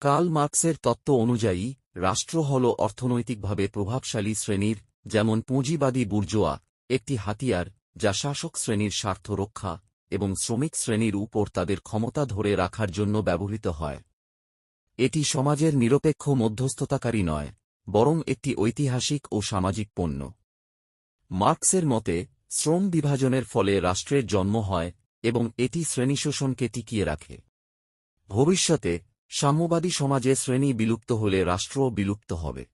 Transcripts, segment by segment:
Curl মার্কসের তত্ত্ব অনুযায়ী, রাষ্ট্র হল অর্থনৈতিকভাবে প্রভাবশালী শ্রেণির, যেমন পুঁজিবাদী বুর্জোয়া, একটি হাতিয়ার, যা শাসক শ্রেণির স্বার্থ রক্ষা এবং শ্রমিক শ্রেণির উপর তাদের ক্ষমতা ধরে রাখার জন্য ব্যবহৃত হয়। এটি সমাজের নিরপেক্ষ মধ্যস্থতাকারী নয়, বরং একটি ঐতিহাসিক ও সামাজিক পণ্য। মার্কসের মতে, শ্রম বিভাজনের ফলে রাষ্ট্রের জন্ম হয় এবং এটি শ্রেণীশোষণকে টিকিয়ে রাখে। ভবিষ্যতে সাম্যবাদী সমাজে শ্রেণি বিলুপ্ত হলে রাষ্ট্রও বিলুপ্ত হবে।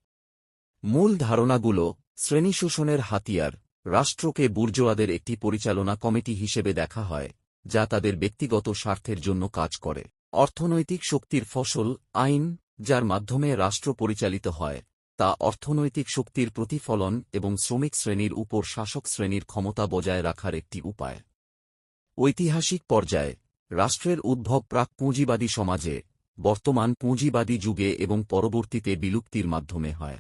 মূল ধারণাগুলো, শ্রেণি শোষণের হাতিয়ার, রাষ্ট্রকে বুর্জোয়াদের একটি পরিচালনা কমিটি হিসেবে দেখা হয়, যা তাদের ব্যক্তিগত স্বার্থের জন্য কাজ করে। অর্থনৈতিক শক্তির ফসল, আইন, যার মাধ্যমে রাষ্ট্র পরিচালিত হয়, তা অর্থনৈতিক শক্তির প্রতিফলন এবং শ্রমিক শ্রেণির উপর শাসক শ্রেণির ক্ষমতা বজায় রাখার একটি উপায়। ঐতিহাসিক পর্যায়ে, রাষ্ট্রের উদ্ভব প্রাক পুঁজিবাদী সমাজে বর্তমান পুঁজিবাদী যুগে এবং পরবর্তীতে বিলুপ্তির মাধ্যমে হয়।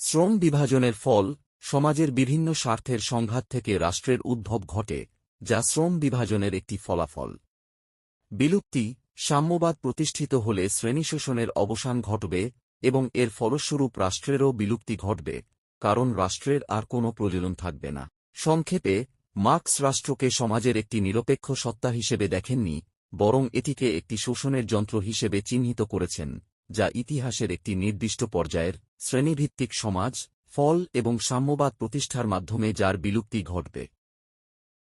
শ্রম বিভাজনের ফল সমাজের বিভিন্ন স্বার্থের সংঘাত থেকে রাষ্ট্রের উদ্ভব ঘটে, যা শ্রম বিভাজনের একটি ফলাফল। বিলুপ্তি সাম্যবাদ প্রতিষ্ঠিত হলে শ্রেণীশোষণের অবসান ঘটবে এবং এর ফলস্বরূপ রাষ্ট্রেরও বিলুপ্তি ঘটবে, কারণ রাষ্ট্রের আর কোনো প্রয়োজন থাকবে না। সংক্ষেপে, মার্কস রাষ্ট্রকে সমাজের একটি নিরপেক্ষ সত্তা হিসেবে দেখেননি বরং এটিকে একটি শোষণের যন্ত্র হিসেবে চিহ্নিত করেছেন, যা ইতিহাসের একটি নির্দিষ্ট পর্যায়ের শ্রেণীভিত্তিক সমাজ, ফল এবং সাম্যবাদ প্রতিষ্ঠার মাধ্যমে যার বিলুপ্তি ঘটবে।